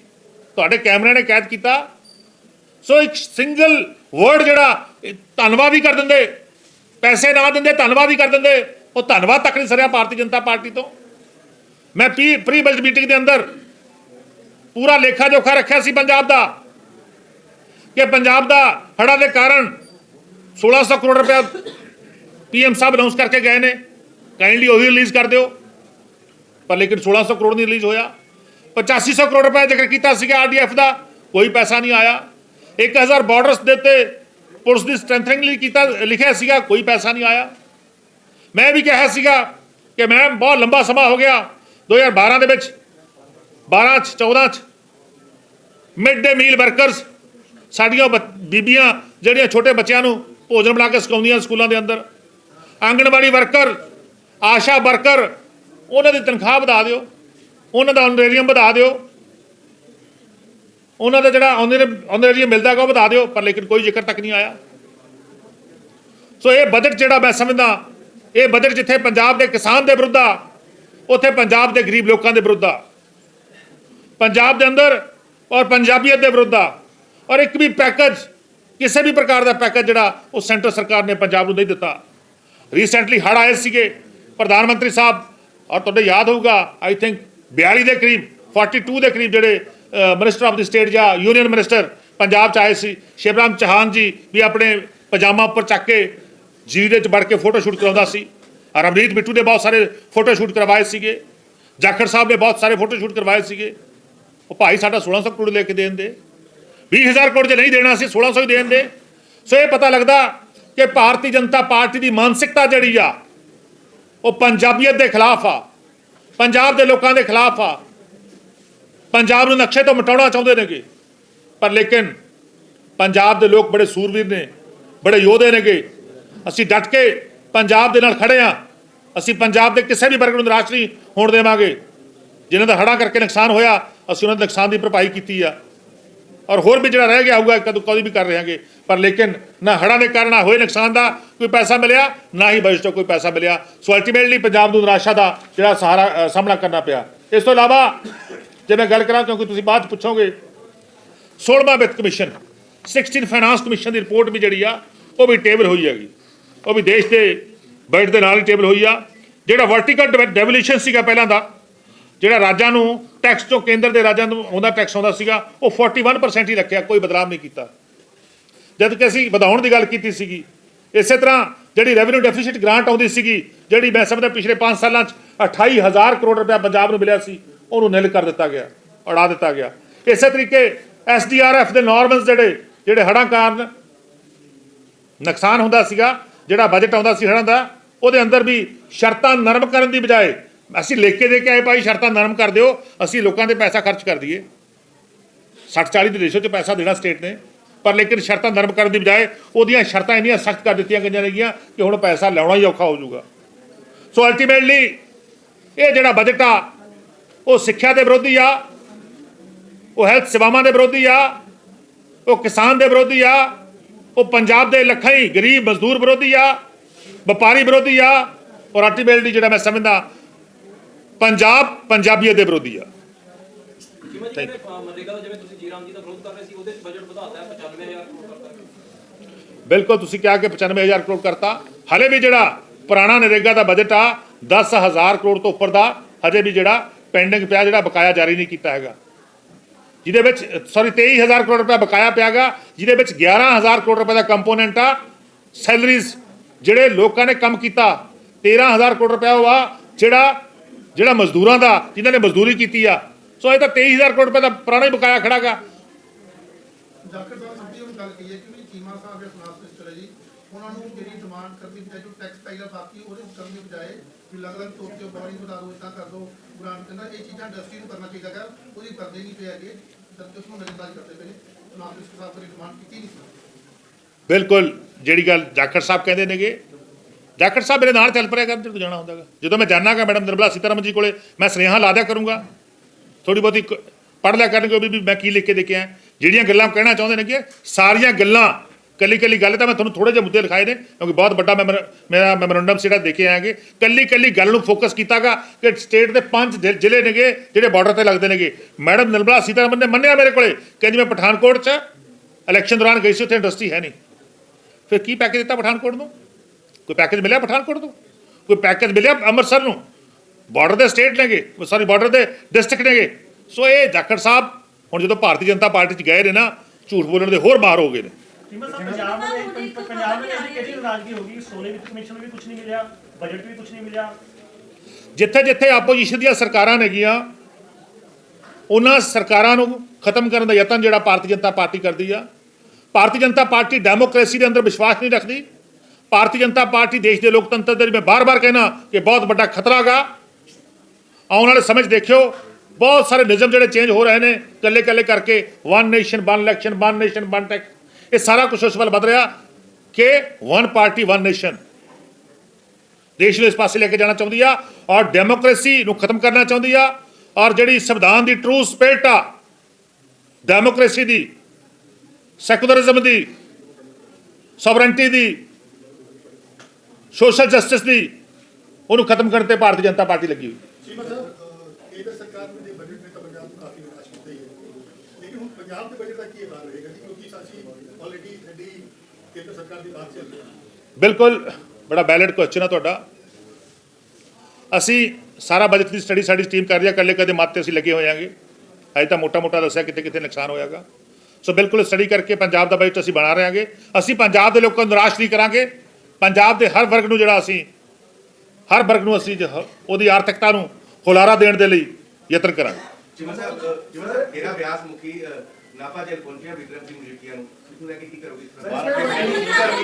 ਤੁਹਾਡੇ ਕੈਮਰੇ ਨੇ ਕੈਦ ਕੀਤਾ। ਸੋ ਇੱਕ ਸਿੰਗਲ ਵਰਡ ਜਿਹੜਾ ਧੰਨਵਾਦ ਹੀ ਕਰ ਦਿੰਦੇ। ਪੈਸੇ ਨਾ ਦਿੰਦੇ, ਧੰਨਵਾਦ ਹੀ ਕਰ ਦਿੰਦੇ। ਉਹ ਧੰਨਵਾਦ ਤੱਕ ਨਹੀਂ ਸਰਿਆ ਭਾਰਤੀ ਜਨਤਾ ਪਾਰਟੀ ਤੋਂ। ਮੈਂ ਪੀ ਪ੍ਰੀ ਬਜਟ ਮੀਟਿੰਗ ਦੇ ਅੰਦਰ ਪੂਰਾ ਲੇਖਾ ਜੋਖਾ ਰੱਖਿਆ ਸੀ ਪੰਜਾਬ ਦਾ ਕਿ ਪੰਜਾਬ ਦਾ ਹੜ੍ਹਾਂ ਦੇ ਕਾਰਨ 1600 ਕਰੋੜ ਰੁਪਏ ਪੀਐਮ ਸਾਹਿਬ ਅਨਾਉਂਸ ਕਰਕੇ ਗਏ ਨੇ। ਕਾਈਂਡਲੀ ਉਹੀ ਰਿਲੀਜ਼ ਕਰ ਦਿਓ। ਪਰ ਲੇਕਿਨ 1600 ਕਰੋੜ ਨਹੀਂ ਰਿਲੀਜ਼ ਹੋਇਆ। 8500 ਕਰੋੜ ਰੁਪਏ ਜ਼ਿਕਰ ਕੀਤਾ ਸੀਗਾ ਆਰਡੀਐਫ ਦਾ, ਕੋਈ ਪੈਸਾ ਨਹੀਂ ਆਇਆ। 1000 ਬਾਰਡਰਸ ਦੇ ਉੱਤੇ ਪੁਲਿਸ ਦੀ ਸਟਰੈਂਥਨਿੰਗ ਲਈ ਕੀਤਾ, ਲਿਖਿਆ ਸੀਗਾ, ਕੋਈ ਪੈਸਾ ਨਹੀਂ ਆਇਆ। ਮੈਂ ਵੀ ਕਿਹਾ ਸੀਗਾ ਕਿ ਮੈਮ ਬਹੁਤ ਲੰਬਾ ਸਮਾਂ ਹੋ ਗਿਆ। 2012 ਦੇ ਵਿੱਚ 12 ਚ 14 ਚ ਮਿਡ ਡੇ ਮੀਲ ਵਰਕਰਸ ਸਾਡੀਆਂ ਬੱਚ- ਬੀਬੀਆਂ, ਜਿਹੜੀਆਂ ਛੋਟੇ ਬੱਚਿਆਂ ਨੂੰ ਭੋਜਨ ਬਣਾ ਕੇ ਸਿਖਾਉਂਦੀਆਂ ਸਕੂਲਾਂ ਦੇ ਅੰਦਰ। ਆਂਗਣਵਾੜੀ ਵਰਕਰ ਆਸ਼ਾ ਵਰਕਰ, ਉਹਨਾਂ ਦੀ ਤਨਖਾਹ ਵਧਾ ਦਿਓ, ਉਹਨਾਂ ਦਾ ਆਨਰੇਰੀਅਮ ਵਧਾ ਦਿਓ, ਉਹਨਾਂ ਦਾ ਜਿਹੜਾ ਆਨਰੇਰੀਅਮ ਮਿਲਦਾ ਹੈਗਾ ਉਹ ਵਧਾ ਦਿਓ, ਪਰ ਲੇਕਿਨ ਕੋਈ ਜ਼ਿਕਰ ਤੱਕ ਨਹੀਂ ਆਇਆ। ਸੋ ਇਹ ਬਜਟ ਜਿਹੜਾ ਮੈਂ ਸਮਝਦਾ, ਇਹ ਬਜਟ ਜਿੱਥੇ ਪੰਜਾਬ ਦੇ ਕਿਸਾਨ ਦੇ ਵਿਰੁੱਧ ਆ, ਉੱਥੇ ਪੰਜਾਬ ਦੇ ਗਰੀਬ ਲੋਕਾਂ ਦੇ ਵਿਰੁੱਧ ਆ। ਪੰਜਾਬ ਦੇ ਅੰਦਰ ਔਰ ਪੰਜਾਬੀਅਤ ਦੇ ਵਿਰੁੱਧ ਆ। ਔਰ ਇੱਕ ਵੀ ਪੈਕੇਜ ਕਿਸੇ ਵੀ ਪ੍ਰਕਾਰ ਦਾ ਪੈਕੇਜ ਜਿਹੜਾ ਉਹ ਸੈਂਟਰ ਸਰਕਾਰ ਨੇ ਪੰਜਾਬ ਨੂੰ ਨਹੀਂ ਦਿੱਤਾ। ਰੀਸੈਂਟਲੀ ਹੜ੍ਹ ਆਏ ਸੀਗੇ। ਪ੍ਰਧਾਨ ਮੰਤਰੀ ਸਾਹਿਬ ਔਰ ਤੁਹਾਡੇ ਯਾਦ ਹੋਊਗਾ ਆਈ ਥਿੰਕ 42 ਦੇ ਕਰੀਬ 42 ਦੇ ਕਰੀਬ ਜਿਹੜੇ ਮਿਨਿਸਟਰ ਆਫ ਦੀ ਸਟੇਟ ਜਾਂ ਯੂਨੀਅਨ ਮਿਨਿਸਟਰ ਪੰਜਾਬ ਚ ਆਏ ਸੀ, ਸ਼ਿਵਰਾਮ ਚੌਹਾਨ ਜੀ ਵੀ ਆਪਣੇ ਪਜਾਮਾ ਉੱਪਰ ਚੱਕ ਕੇ ਜੀਰੇ ਚ ਵੜ ਕੇ ਫੋਟੋ ਸ਼ੂਟ ਕਰਾਉਂਦਾ ਸੀ। ਔਰ ਅਮਰੀਤ ਮਿੱਟੂ ਨੇ ਬਹੁਤ ਸਾਰੇ ਫੋਟੋ ਸ਼ੂਟ ਕਰਵਾਏ ਸੀਗੇ। ਜਾਖੜ ਸਾਹਿਬ ਨੇ ਬਹੁਤ ਸਾਰੇ ਫੋਟੋ ਸ਼ੂਟ ਕਰਵਾਏ ਸੀਗੇ। ਉਹ ਭਾਈ ਸਾਡਾ 1600 ਕਰੋੜ ਲੈ ਕੇ ਦੇਣ ਦੇ। 20000 ਕਰੋੜ ਜੇ ਨਹੀਂ ਦੇਣਾ ਸੀ 1600 ਹੀ ਦੇਣ ਦੇ। ਸੋ ਇਹ ਪਤਾ ਲੱਗਦਾ ਕਿ ਭਾਰਤੀ ਜਨਤਾ ਪਾਰਟੀ ਦੀ ਮਾਨਸਿਕਤਾ ਜਿਹੜੀ ਆ ਉਹ ਪੰਜਾਬੀਅਤ ਦੇ ਖਿਲਾਫ ਆ। ਪੰਜਾਬ ਦੇ ਲੋਕਾਂ ਦੇ ਖਿਲਾਫ ਆ। ਪੰਜਾਬ ਨੂੰ ਨਕਸ਼ੇ ਤੋਂ ਮਿਟਾਉਣਾ ਚਾਹੁੰਦੇ ਨੇਗੇ। ਪਰ ਲੇਕਿਨ ਪੰਜਾਬ ਦੇ ਲੋਕ ਬੜੇ ਸੂਰਵੀਰ ਨੇ, ਬੜੇ ਯੋਧੇ ਨੇਗੇ। ਅਸੀਂ ਡਟ ਕੇ ਪੰਜਾਬ ਦੇ ਨਾਲ ਖੜੇ ਆ ਅਸੀਂ ਪੰਜਾਬ ਦੇ ਕਿਸੇ ਵੀ ਵਰਗ ਨੂੰ ਨਿਰਾਸ਼ ਨਹੀਂ ਹੋਣ ਦੇਵਾਂਗੇ। ਜਿਨ੍ਹਾਂ ਦਾ ਹੜਾ ਕਰਕੇ ਨੁਕਸਾਨ ਹੋਇਆ, ਅਸੀਂ ਉਹਨਾਂ ਦੇ ਨੁਕਸਾਨ ਦੀ ਭਰਪਾਈ ਕੀਤੀ ਆ। ਔਰ ਹੋਰ ਵੀ ਜਿਹੜਾ ਰਹਿ ਗਿਆ ਹੋਊਗਾ ਕਦੋਂ ਕਦੀ ਵੀ ਕਰ ਰਹਾਂਗੇ ਪਰ ਲੇਕਿਨ ਨਾ ਹੜ੍ਹਾਂ ਦੇ ਕਾਰਨ ਹੋਏ ਨੁਕਸਾਨ ਦਾ ਕੋਈ ਪੈਸਾ ਮਿਲਿਆ, ਨਾ ਹੀ ਬਜਟ ਤੋਂ ਕੋਈ ਪੈਸਾ ਮਿਲਿਆ। ਸੋ ਅਲਟੀਮੇਟਲੀ ਪੰਜਾਬ ਨੂੰ ਨਿਰਾਸ਼ਾ ਦਾ ਜਿਹੜਾ ਸਹਾਰਾ ਸਾਹਮਣਾ ਕਰਨਾ ਪਿਆ। ਇਸ ਤੋਂ ਇਲਾਵਾ ਜੇ ਮੈਂ ਗੱਲ ਕਰਾਂ, ਕਿਉਂਕਿ ਤੁਸੀਂ ਬਾਅਦ 'ਚ ਪੁੱਛੋਗੇ 16ਵਾਂ ਵਿੱਤ ਕਮਿਸ਼ਨ 16 ਫਾਈਨਾਂਸ ਕਮਿਸ਼ਨ ਦੀ ਰਿਪੋਰਟ ਵੀ ਜਿਹੜੀ ਆ, ਉਹ ਵੀ ਟੇਬਲ ਹੋਈ ਹੈਗੀ। ਉਹ ਵੀ ਦੇਸ਼ ਦੇ ਬਜਟ ਦੇ ਨਾਲ ਹੀ ਟੇਬਲ ਹੋਈ ਆ। ਜਿਹੜਾ ਵਰਟੀਕਲ ਡੈਵੋਲੂਸ਼ਨ ਸੀਗਾ ਪਹਿਲਾਂ ਦਾ ਜਿਹੜਾ ਰਾਜਾਂ ਨੂੰ ਟੈਕਸ ਤੋਂ ਕੇਂਦਰ ਦੇ ਰਾਜਾਂ ਨੂੰ ਆਉਂਦਾ ਟੈਕਸ ਆਉਂਦਾ ਸੀਗਾ, ਉਹ 41% ਹੀ ਰੱਖਿਆ, ਕੋਈ ਬਦਲਾਅ ਨਹੀਂ ਕੀਤਾ। ਜਦ ਕਿ ਅਸੀਂ ਵਧਾਉਣ ਦੀ ਗੱਲ ਕੀਤੀ ਸੀਗੀ। ਇਸੇ ਤਰ੍ਹਾਂ ਜਿਹੜੀ ਰੈਵਨਿਊ ਡੈਫੀਸਿਟ ਗ੍ਰਾਂਟ ਆਉਂਦੀ ਸੀਗੀ, ਜਿਹੜੀ ਮੈਂ ਸਮਝਦਾ ਪਿਛਲੇ 5 ਸਾਲਾਂ 'ਚ 28000 ਕਰੋੜ ਰੁਪਏ ਪੰਜਾਬ ਨੂੰ ਮਿਲਿਆ ਸੀ, ਉਹਨੂੰ ਨਿਲ ਕਰ ਦਿੱਤਾ ਗਿਆ ਉਡਾ ਦਿੱਤਾ ਗਿਆ। ਇਸੇ ਤਰੀਕੇ ਐਸਡੀਆਰਐਫ ਦੇ ਨਾਰਮਲਸ ਜਿਹੜੇ ਜਿਹੜੇ ਹੜ੍ਹਾਂ ਕਾਰਨ ਨੁਕਸਾਨ ਹੁੰਦਾ ਸੀਗਾ, ਜਿਹੜਾ ਬਜਟ ਆਉਂਦਾ ਸੀ ਹੜ੍ਹਾਂ ਦਾ, ਉਹਦੇ ਅੰਦਰ ਵੀ ਸ਼ਰਤਾਂ ਨਰਮ ਕਰਨ ਦੀ ਬਜਾਏ ਅਸੀਂ ਲਿਖ ਕੇ ਦੇ ਕੇ ਆਏ ਭਾਈ, ਸ਼ਰਤਾਂ ਨਰਮ ਕਰ ਦਿਓ, ਅਸੀਂ ਲੋਕਾਂ 'ਤੇ ਪੈਸਾ ਖਰਚ ਕਰ ਦਈਏ। 60 40 ਦੇ ਰੇਸ਼ੋ 'ਚ ਪੈਸਾ ਦੇਣਾ ਸਟੇਟ ਨੇ। ਪਰ ਲੇਕਿਨ ਸ਼ਰਤਾਂ ਨਰਮ ਕਰਨ ਦੀ ਬਜਾਏ ਉਹਦੀਆਂ ਸ਼ਰਤਾਂ ਇੰਨੀਆਂ ਸਖਤ ਕਰ ਦਿੱਤੀਆਂ ਗਈਆਂ ਨੇਗੀਆਂ ਕਿ ਹੁਣ ਪੈਸਾ ਲਾਉਣਾ ਹੀ ਔਖਾ ਹੋ ਜਾਊਗਾ। ਸੋ ਅਲਟੀਮੇਟਲੀ ਇਹ ਜਿਹੜਾ ਬਜਟ ਆ, ਉਹ ਸਿੱਖਿਆ ਦੇ ਵਿਰੋਧੀ ਆ, ਉਹ ਹੈਲਥ ਸੇਵਾਵਾਂ ਦੇ ਵਿਰੋਧੀ ਆ, ਉਹ ਕਿਸਾਨ ਦੇ ਵਿਰੋਧੀ ਆ, ਉਹ ਪੰਜਾਬ ਦੇ ਲੱਖਾਂ ਹੀ ਗਰੀਬ ਮਜ਼ਦੂਰ ਵਿਰੋਧੀ ਆ, ਵਪਾਰੀ ਵਿਰੋਧੀ ਆ, ਔਰ ਅਲਟੀਮੇਟਲੀ ਜਿਹੜਾ ਮੈਂ ਸਮਝਦਾ ਪੰਜਾਬ ਪੰਜਾਬੀਅਤ ਦੇ ਵਿਰੋਧੀ ਆ। ਜਿਵੇਂ ਜਿਵੇਂ ਮਨਰੇਗਾ ਦਾ ਜਿਵੇਂ ਤੁਸੀਂ ਜੀਰਾਮ ਜੀ ਦਾ ਵਿਰੋਧ ਕਰ ਰਹੇ ਸੀ ਉਹਦੇ ਚ ਬਜਟ ਵਧਾਤਾ ਹੈ 95000 ਕਰੋੜ ਕਰਤਾ। ਬਿਲਕੁਲ ਤੁਸੀਂ ਕਿਹਾ ਕਿ 95000 ਕਰੋੜ ਕਰਤਾ। ਹਲੇ ਵੀ ਜਿਹੜਾ ਪੁਰਾਣਾ ਨਰੇਗਾ ਦਾ ਬਜਟ ਆ 10000 ਕਰੋੜ ਤੋਂ ਉੱਪਰ ਦਾ ਹਜੇ ਵੀ ਜਿਹੜਾ ਪੈਂਡਿੰਗ ਪਿਆ ਜਿਹੜਾ ਬਕਾਇਆ ਜਾਰੀ ਨਹੀਂ ਕੀਤਾ ਹੈਗਾ। ਜਿਹਦੇ ਵਿੱਚ ਸੌਰੀ 23000 ਕਰੋੜ ਰੁਪਏ ਬਕਾਇਆ ਪਿਆਗਾ ਜਿਹਦੇ ਵਿੱਚ 11000 ਕਰੋੜ ਰੁਪਏ ਦਾ ਕੰਪੋਨੈਂਟ ਆ ਸੈਲਰੀਜ਼ ਜਿਹੜੇ ਲੋਕਾਂ ਨੇ ਕੰਮ ਕੀਤਾ 13000 ਕਰੋੜ ਰੁਪਏ ਉਹ ਆ ਜਿਹੜਾ ਜਿਹੜਾ ਮਜ਼ਦੂਰਾਂ ਦਾ ਜਿਨ੍ਹਾਂ ਨੇ ਮਜ਼ਦੂਰੀ ਕੀਤੀ ਆ। ਸੋ ਇਹ ਤਾਂ 23000 ਕਰੋੜ ਰੁਪਏ ਦਾ ਪੁਰਾਣਾ ਹੀ ਬਕਾਇਆ ਖੜਾਗਾ ਡਾਕਟਰ ਸਾਹਿਬ ਸਿੱਧੀ ਉਹ ਗੱਲ ਕਹੀ ਹੈ ਕਿ ਵੀ ਚੀਮਾ ਸਾਹਿਬ ਦੇ ਫਾਈਨਾਂਸ ਮਿਨਿਸਟਰ ਹੈ ਜੀ। ਉਹਨਾਂ ਨੂੰ ਜਿਹੜੀ ਡਿਮਾਂਡ ਕਰਨੀ ਬਜਾਏ ਜੋ ਟੈਕਸ ਪਾਈਲਾ ਬਾਕੀ ਉਹਦੇ ਕਰਨ ਦੀ ਬਜਾਏ ਵੀ ਅਲੱਗ-ਅਲੱਗ ਤੌਰ ਤੇ ਬੋਰੀ ਵਧਾ ਦਿਓ ਇਦਾਂ ਕਰ ਦਿਓ ਗ੍ਰਾਂਟ ਕਹਿੰਦਾ ਇਹ ਚੀਜ਼ਾਂ ਇੰਡਸਟਰੀ ਨੂੰ ਕਰਨਾ ਚਾਹੀਦਾ ਹੈ ਉਹਦੀ ਕਰਦੇ ਨਹੀਂ ਪਏ ਹੈਗੇ। ਜਦ ਉਸ ਨੂੰ ਨਜ਼ਰਅੰਦਾਜ਼ ਕਰਦੇ ਪਏ ਨੇ ਫਾਈਨਾਂਸ ਮਿਨਿਸਟਰ ਸਾਹਿਬ ਨੇ ਡਿਮਾਂਡ ਕੀਤੀ ਨਹੀਂ ਸੀ। ਬਿਲਕੁਲ ਜਿਹੜੀ ਗੱਲ ਜਾਖੜ ਸਾਹਿਬ ਕਹਿੰਦੇ ਨੇਗੇ ਜਾਖੜ ਸਾਹਿਬ ਮੇਰੇ ਨਾਲ ਚੱਲ ਪਰਿਆ ਕਰ ਜਦੋਂ ਜਾਣਾ ਹੁੰਦਾਗਾ ਜਦੋਂ ਮੈਂ ਜਾਣਾਗਾ ਮੈਡਮ ਨਿਰਮਲਾ ਸੀਤਾਰਮਨ ਜੀ ਕੋਲੇ, ਮੈਂ ਸੁਨੇਹਾ ਲਾ ਦਿਆ ਕਰੂੰਗਾ। ਥੋੜੀ ਬਹੁਤੀ ਪੜ੍ਹ ਲਿਆ ਕਰਨਗੇ ਵੀ ਮੈਂ ਕੀ ਲਿਖ ਕੇ ਦੇਖਿਆ ਜਿਹੜੀਆਂ ਗੱਲਾਂ ਕਹਿਣਾ ਚਾਹੁੰਦੇ ਨੇ ਕਿ ਸਾਰੀਆਂ ਗੱਲਾਂ ਕੱਲੀ ਕੱਲੀ ਗੱਲ ਤਾਂ ਮੈਂ ਤੁਹਾਨੂੰ ਥੋੜੇ ਜਿਹੇ ਮੁੱਦੇ ਲਿਖਾਏ ਨੇ, ਕਿਉਂਕਿ ਬਹੁਤ ਵੱਡਾ ਮੈਂ ਮੇਰਾ ਮੈਮੋਰੰਡਮ ਜਿਹੜਾ ਦੇ ਕੇ ਆਇਆਗੇ ਕੱਲੀ ਕੱਲੀ ਗੱਲ ਨੂੰ ਫੋਕਸ ਕੀਤਾਗਾ ਕਿ ਸਟੇਟ ਦੇ ਪੰਜ ਜ਼ਿਲ੍ਹੇ ਨੇਗੇ, ਜਿਹੜੇ ਬਾਰਡਰ ਤੇ ਲੱਗਦੇ ਨੇਗੇ। ਮੈਡਮ ਨਿਰਮਲਾ ਸੀਤਾਰਮਨ ਨੇ ਮੰਨਿਆ ਮੇਰੇ ਕੋਲੇ, ਕਹਿੰਦੀ ਮੈਂ ਪਠਾਨਕੋਟ 'ਚ ਇਲੈਕਸ਼ਨ ਦੌਰਾਨ ਗਈ ਸੀ, ਉੱਥੇ ਇੰਡਸਟਰੀ ਹੈ ਨਹੀਂ। ਫਿਰ ਕੀ ਪੈਕੇਜ ਦਿੱਤਾ ਪਠਾਨਕੋਟ ਨੂੰ? ਕੋਈ ਪੈਕੇਜ ਮਿਲਿਆ ਪਠਾਨਕੋਟ ਨੂੰ ਕੋਈ ਪੈਕੇਜ ਮਿਲਿਆ ਅੰਮ੍ਰਿਤਸਰ ਨੂੰ? ਬਾਰਡਰ ਦੇ ਸਟੇਟ ਨੇਗੇ ਸੌਰੀ ਬਾਰਡਰ ਦੇ ਡਿਸਟ੍ਰਿਕਟ ਨੇਗੇ। ਸੋ ਇਹ ਜਾਖੜ ਸਾਹਿਬ ਹੁਣ ਜਦੋਂ ਭਾਰਤੀ ਜਨਤਾ ਪਾਰਟੀ ਚ ਗਏ ਨੇ ਨਾ ਝੂਠ ਬੋਲਣ ਦੇ ਹੋਰ ਬਾਹਰ ਹੋ ਗਏ ਨੇ। ਚੀਮਾ ਸਾਹਿਬ ਪੰਜਾਬ ਨੂੰ ਵੀ ਪੰਜਾਬ ਨੂੰ ਵੀ ਕਿਹੜੀ ਨਾਰਾਜ਼ਗੀ ਹੋਗੀ 16 ਵਿੱਤ ਕਮਿਸ਼ਨ ਨੂੰ ਵੀ ਕੁਝ ਨਹੀਂ ਮਿਲਿਆ ਬਜਟ ਵੀ ਕੁਝ ਨਹੀਂ ਮਿਲਿਆ। ਜਿੱਥੇ ਜਿੱਥੇ ਆਪੋਜੀਸ਼ਨ ਦੀਆਂ ਸਰਕਾਰਾਂ ਨੇਗੀਆਂ ਉਹਨਾਂ ਸਰਕਾਰਾਂ ਨੂੰ ਖਤਮ ਕਰਨ ਦਾ ਯਤਨ ਜਿਹੜਾ ਭਾਰਤੀ ਜਨਤਾ ਪਾਰਟੀ ਕਰਦੀ ਆ। ਭਾਰਤੀ ਜਨਤਾ ਪਾਰਟੀ ਡੈਮੋਕ੍ਰੇਸੀ ਦੇ ਅੰਦਰ ਵਿਸ਼ਵਾਸ ਨਹੀਂ ਰੱਖਦੀ। ਭਾਰਤੀ ਜਨਤਾ ਪਾਰਟੀ ਦੇਸ਼ ਦੇ ਲੋਕਤੰਤਰ ਦੇ ਮੈਂ ਬਾਰ-ਬਾਰ ਕਹਿਣਾ ਕਿ ਬਹੁਤ ਵੱਡਾ ਖਤਰਾ ਗਾ ਆਉਣ ਵਾਲੇ ਸਮੇਂ 'ਚ ਦੇਖਿਓ, ਬਹੁਤ ਸਾਰੇ ਨਿਯਮ ਜਿਹੜੇ ਚੇਂਜ ਹੋ ਰਹੇ ਨੇ ਕੱਲੇ ਕੱਲੇ ਕਰਕੇ one nation one election one nation one tax ਇਹ ਸਾਰਾ ਕੁਝ ਉਸ ਵੱਲ ਵਧ ਰਿਹਾ ਕਿ ਵਨ ਪਾਰਟੀ ਵਨ ਨੇਸ਼ਨ ਦੇਸ਼ ਨੂੰ ਇਸ ਪਾਸੇ ਲੈ ਕੇ ਜਾਣਾ ਚਾਹੁੰਦੀ ਆ ਔਰ ਡੈਮੋਕ੍ਰੇਸੀ ਨੂੰ ਖਤਮ ਕਰਨਾ ਚਾਹੁੰਦੀ ਆ ਔਰ ਜਿਹੜੀ ਸੰਵਿਧਾਨ ਦੀ ਟਰੂ ਸਪਿਰਿਟ ਆ ਡੈਮੋਕ੍ਰੇਸੀ ਦੀ ਸੈਕੂਲਰਿਜ਼ਮ ਦੀ ਸੋਵਰੈਂਟੀ ਦੀ ਸੋਸ਼ਲ ਜਸਟਿਸ ਦੀ ਉਹਨੂੰ ਖਤਮ ਕਰਨ ਤੇ ਭਾਰਤੀ ਜਨਤਾ ਪਾਰਟੀ ਲੱਗੀ ਹੋਈ। ਸਰਕਾਰ ਦੇ ਬਜਟ ਨੇ ਤਾਂ ਪੰਜਾਬ ਨੂੰ ਕਾਫੀ ਨਿਰਾਸ਼ ਕੀਤਾ ਹੀ ਹੈ। ਲੇਕਿਨ ਹੁਣ ਪੰਜਾਬ ਦੇ ਬਜਟ ਦਾ ਕੀ ਹਾਲ ਰਹੇਗਾ ਜੀ? ਕਿਉਂਕਿ ਅਸੀਂ ਆਲਰੇਡੀ ਸਾਡੀ ਕੇਂਦਰ ਸਰਕਾਰ ਦੀ ਬਾਤ ਚੱਲ ਰਹੀ ਹੈ। ਬਿਲਕੁਲ ਬੜਾ ਵੈਲਿਡ ਕੁਐਸਚਨ ਹੈ ਤੁਹਾਡਾ। ਅਸੀਂ ਸਾਰਾ ਬਜਟ ਦੀ ਸਟੱਡੀ ਸਾਡੀ ਟੀਮ ਕਰ ਰਹੀ ਹੈ ਇਕੱਲੇ ਕਦੇ ਮਾਤੇ ਅਸੀਂ ਲੱਗੇ ਹੋਇਆਂਗੇ ਅਜੇ ਤਾਂ ਮੋਟਾ ਮੋਟਾ ਦੱਸਿਆ ਕਿਤੇ ਕਿਤੇ ਨੁਕਸਾਨ ਹੋਇਆਗਾ ਸੋ ਬਿਲਕੁਲ ਸਟੱਡੀ ਕਰਕੇ ਪੰਜਾਬ ਦਾ ਬਜਟ ਅਸੀਂ ਬਣਾ ਰਹੇ ਹਾਂਗੇ ਅਸੀਂ ਪੰਜਾਬ ਦੇ ਲੋਕਾਂ ਨੂੰ ਨਿਰਾਸ਼ ਨਹੀਂ ਕਰਾਂਗੇ। ਪੰਜਾਬ ਦੇ ਹਰ ਵਰਗ ਨੂੰ ਜਿਹੜਾ ਅਸੀਂ ਹਰ ਵਰਗ ਨੂੰ ਅਸੀਂ ਜ- ਉਹਦੀ ਆਰਥਿਕਤਾ ਨੂੰ ਹੁਲਾਰਾ ਦੇਣ ਦੇ ਲਈ ਯਤਨ ਕਰਾਂਗੇ ਜਿਵੇਂ ਸਾਹਿਬ ਅ, ਜਿਵੇਂ ਸਾਹਿਬ ਮੇਰਾ ਵਿਆਸ ਮੁਖੀ ਅ, ਨਾਭਾ ਜੇਲ੍ਹ ਪਹੁੰਚਿਆ ਵਿਕਰਮ ਸਿੰਘ ਮਜੀਠੀਆ ਨੂੰ ਇਸ ਨੂੰ ਲੈ ਕੇ ਕੀ ਕਰੋਗੇ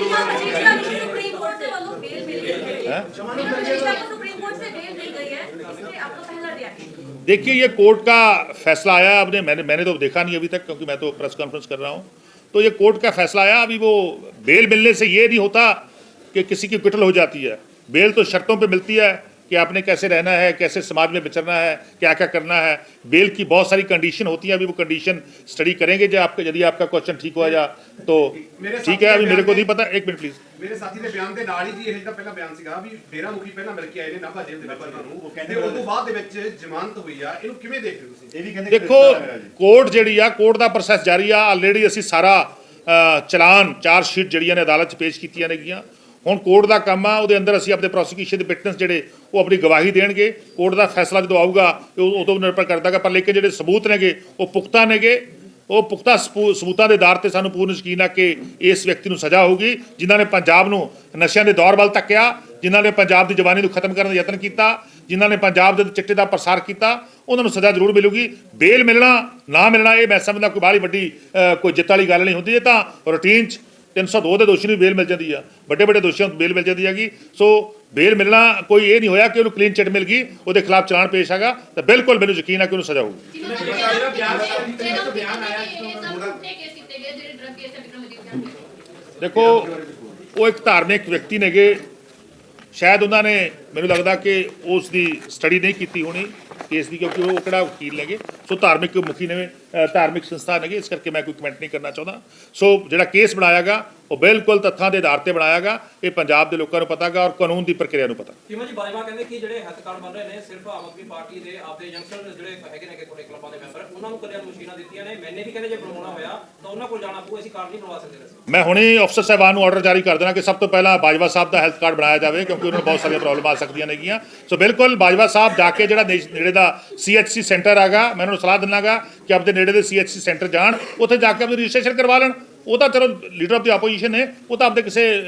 सुप्रीम कोर्ट से वालों बेल मिल गई है सुप्रीम कोर्ट से बेल मिल गई है इसलिए आपका पहला रिएक्शन देखिए ये कोर्ट का फैसला आया आपने मैंने मैंने तो देखा नहीं अभी तक क्योंकि मैं तो प्रेस कॉन्फ्रेंस कर रहा हूँ तो ये कोर्ट का फैसला आया अभी वो बेल मिलने से ये नहीं होता कि किसी की कुटल हो जाती है बेल तो शर्तों पे मिलती है कि आपने कैसे रहना है कैसे समाज में विचरना है क्या क्या करना है बेल की बहुत सारी कंडीशन होती है अभी वो कंडीशन स्टडी करेंगे जो आपका यदि आपका क्वेश्चन ठीक हुआ जा तो मेरे ठीक है साथी अभी मेरे को बयान नहीं पता एक मिनट प्लीज ਮੇਰੇ ਸਾਥੀ ਦੇ ਬਿਆਨ ਦੇ ਨਾਲ ਹੀ ਜੀ ਇਹ ਜਿਹੜਾ ਪਹਿਲਾ ਬਿਆਨ ਸੀਗਾ ਵੀ ਡੇਰਾ ਮੁਖੀ ਪਹਿਲਾਂ ਮਿਲ ਕੇ ਆਏ ਨੇ ਨਾਭਾ ਜੇਲ੍ਹ ਦੇ ਵਿੱਚ ਉਹਨਾਂ ਨੂੰ ਤੇ ਉਸ ਤੋਂ ਬਾਅਦ ਦੇ ਵਿੱਚ ਜ਼ਮਾਨਤ ਹੋਈ ਆ ਇਹਨੂੰ ਕਿਵੇਂ ਦੇਖਦੇ ਹੋ ਤੁਸੀਂ ਇਹ ਵੀ ਕਹਿੰਦੇ ਦੇਖੋ ਕੋਰਟ ਜਿਹੜੀ ਆ ਕੋਰਟ ਦਾ ਪ੍ਰੋਸੈਸ ਜਾਰੀ ਆ ਆਲਰੇਡੀ ਅਸੀਂ ਸਾਰਾ ਅ, ਚਲਾਨ ਚਾਰ ਸ਼ੀਟ ਜਿਹੜੀਆਂ ਨੇ ਅਦਾਲਤ 'ਚ ਪੇਸ਼ ਕੀਤੀਆਂ ਨੇਗੀਆਂ ਹੁਣ ਕੋਰਟ ਦਾ ਕੰਮ ਆ, ਉਹਦੇ ਅੰਦਰ ਅਸੀਂ ਆਪਣੇ ਪ੍ਰੋਸੀਕਿਊਸ਼ਨ ਦੇ ਵਿਟਨੈਸ ਜਿਹੜੇ, ਉਹ ਆਪਣੀ ਗਵਾਹੀ ਦੇਣਗੇ। ਕੋਰਟ ਦਾ ਫੈਸਲਾ ਜਦੋਂ ਆਊਗਾ ਉਹ ਉਦੋਂ ਨਿਰਭਰ ਕਰਦਾਗਾ ਪਰ ਲੇਕਿਨ ਜਿਹੜੇ ਸਬੂਤ ਨੇਗੇ, ਉਹ ਪੁਖਤਾ ਨੇਗੇ। ਉਹ ਪੁਖਤਾ ਸਬੂ- ਸਬੂਤਾਂ ਦੇ ਆਧਾਰ ਤੇ ਸਾਨੂੰ ਪੂਰਨ ਯਕੀਨ ਆ ਕਿ ਇਸ ਵਿਅਕਤੀ ਨੂੰ ਸਜ਼ਾ ਹੋਊਗੀ, ਜਿਨ੍ਹਾਂ ਨੇ ਪੰਜਾਬ ਨੂੰ ਨਸ਼ਿਆਂ ਦੇ ਦੌਰ ਵੱਲ ਧੱਕਿਆ, ਜਿਨ੍ਹਾਂ ਨੇ ਪੰਜਾਬ ਦੀ ਜਵਾਨੀ ਨੂੰ ਖਤਮ ਕਰਨ ਦਾ ਯਤਨ ਕੀਤਾ, ਜਿਨ੍ਹਾਂ ਨੇ ਪੰਜਾਬ ਦੇ ਚਿੱਟੇ ਦਾ ਪ੍ਰਸਾਰ ਕੀਤਾ, ਉਹਨਾਂ ਨੂੰ ਸਜ਼ਾ ਜ਼ਰੂਰ ਮਿਲੂਗੀ। ਬੇਲ ਮਿਲਣਾ, ਨਾ ਮਿਲਣਾ, ਇਹ ਮੈਂ ਸਮਝਦਾ ਕੋਈ ਬਾਹਲੀ ਵੱਡੀ ਕੋਈ ਜਿੱਤ ਵਾਲੀ ਗੱਲ ਨਹੀਂ ਹੁੰਦੀ, ਇਹ ਤਾਂ ਰੂਟੀਨ 'ਚ 302 ਦੇ ਦੋਸ਼ੀ ਨੂੰ ਬੇਲ ਮਿਲ ਜਾਂਦੀ ਆ। ਵੱਡੇ ਵੱਡੇ ਦੋਸ਼ੀਆਂ ਨੂੰ ਬੇਲ ਮਿਲ ਜਾਂਦੀ ਹੈਗੀ। ਸੋ ਬੇਲ ਮਿਲਣਾ ਕੋਈ ਇਹ ਨਹੀਂ ਹੋਇਆ ਕਿ ਉਹਨੂੰ ਕਲੀਨ ਚਿੱਟ ਮਿਲ ਗਈ ਉਹਦੇ ਖਿਲਾਫ ਚਲਾਨ ਪੇਸ਼ ਹੈਗਾ ਤਾਂ ਬਿਲਕੁਲ ਮੈਨੂੰ ਯਕੀਨ ਹੈ ਕਿ ਉਹਨੂੰ ਸਜ਼ਾ ਹੋਊਗੀ। ਦੇਖੋ ਉਹ ਇੱਕ ਧਾਰਮਿਕ ਵਿਅਕਤੀ ਨੇਗੇ। ਸ਼ਾਇਦ ਉਹਨਾਂ ਨੇ ਮੈਨੂੰ ਲੱਗਦਾ ਕਿ ਉਸ ਦੀ ਸਟੱਡੀ ਨਹੀਂ ਕੀਤੀ ਹੋਣੀ ਕੇਸ ਦੀ ਕਿਉਂਕਿ ਉਹ ਕਿਹੜਾ ਵਕੀਲ ਨੇਗੇ। ਸੋ ਧਾਰਮਿਕ ਮੁਖੀ ਨੇ ਧਾਰਮਿਕ ਸੰਸਥਾ ਨੇਗੇ ਇਸ ਕਰਕੇ ਮੈਂ ਕੋਈ ਕਮੈਂਟ ਨਹੀਂ ਕਰਨਾ ਚਾਹੁੰਦਾ। ਸੋ ਜਿਹੜਾ ਕੇਸ ਬਣਾਇਆਗਾ ਉਹ ਬਿਲਕੁਲ ਤੱਥਾਂ ਦੇ ਆਧਾਰ ਤੇ ਬਣਾਇਆਗਾ ਇਹ ਪੰਜਾਬ ਦੇ ਲੋਕਾਂ ਨੂੰ ਪਤਾਗਾ ਔਰ ਕਾਨੂੰਨ ਦੀ ਪ੍ਰਕਿਰਿਆ ਨੂੰ ਪਤਾ। ਕਿਵੇਂ ਜੀ ਬਾਜਵਾ ਕਹਿੰਦੇ ਕਿ ਜਿਹੜੇ ਹੱਥ ਕਾਰਡ ਬਣ ਰਹੇ ਨੇ ਸਿਰਫ ਆਮ ਆਦਮੀ ਪਾਰਟੀ ਦੇ ਆਪਦੇ ਯੰਗਸਟਰ ਜਿਹੜੇ ਹੈਗੇ ਨੇ ਕਿ ਤੁਹਾਡੇ ਕਲੱਬਾਂ ਦੇ ਮੈਂਬਰ ਉਹਨਾਂ ਨੂੰ ਕਦੇ ਮਸ਼ੀਨਾਂ ਦਿੱਤੀਆਂ ਨੇ। ਮੈਨੇ ਵੀ ਕਹਿੰਦੇ ਜੇ ਬਣਾਉਣਾ ਹੋਇਆ ਤਾਂ ਉਹਨਾਂ ਕੋਲ ਜਾਣਾ ਪਊ ਅਸੀਂ ਕਾਰਡ ਨਹੀਂ ਬਣਵਾ ਸਕਦੇ ਮੈਂ ਹੁਣੇ ਅਫਸਰ ਸਾਹਿਬਾਨ ਨੂੰ ਆਰਡਰ ਜਾਰੀ ਕਰ ਦੇਣਾ ਕਿ ਸਭ ਤੋਂ ਪਹਿਲਾਂ ਬਾਜਵਾ ਸਾਹਿਬ ਦਾ ਹੈਲਥ ਕਾਰਡ ਬਣਾਇਆ ਜਾਵੇ ਕਿਉਂਕਿ ਉਹਨਾਂ ਨੂੰ ਬਹੁਤ ਸਾਰੀਆਂ ਪ੍ਰੋਬਲਮ ਆ ਸਕਦੀਆਂ ਨੇਗੀਆਂ। ਸੋ ਬਿਲਕੁਲ ਬਾਜਵਾ ਸਾਹਿਬ ਜਾ ਕੇ ਜਿਹੜਾ ਨੇੜੇ ਦਾ ਸੀਐਚਸੀ ਸੈਂਟਰ ਹੈਗਾ ਮੈਂ ਉਹਨਾਂ ਨੂੰ ਸਲਾਹ ਦਿੰਨਾਗਾ ਕਿ ਆਪਦੇ ਨੇੜੇ ਦੇ ਸੀਐਚਸੀ ਸੈਂਟਰ ਜਾਣ, ਉੱਥੇ ਜਾ ਕੇ ਆਪਣੀ ਰਜਿਸਟ੍ਰੇਸ਼ਨ ਕਰਵਾ ਲੈਣ। ਉਹ ਤਾਂ ਚਲੋ ਲੀਡਰ ਆਫ ਦੀ ਆਪੋਜੀਸ਼ਨ ਨੇ, ਉਹ ਤਾਂ ਆਪਦੇ ਕਿਸੇ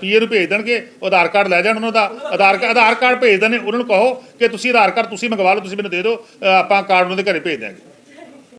ਪੀਏ ਨੂੰ ਭੇਜ ਦੇਣਗੇ ਆਧਾਰ ਕਾਰਡ ਲੈ ਜਾਣ ਉਹਨਾਂ ਦਾ, ਆਧਾਰ ਕਾ- ਆਧਾਰ ਕਾਰਡ ਭੇਜ ਦੇਣੇ, ਉਹਨਾਂ ਨੂੰ ਕਹੋ ਕਿ ਤੁਸੀਂ ਆਧਾਰ ਕਾਰਡ ਤੁਸੀਂ ਮੰਗਵਾ ਲਓ, ਤੁਸੀਂ ਮੈਨੂੰ ਦੇ ਦਿਓ ਆਪਾਂ ਕਾਰਡ ਉਹਨਾਂ ਦੇ ਘਰੇ ਭੇਜ ਦਿਆਂਗੇ।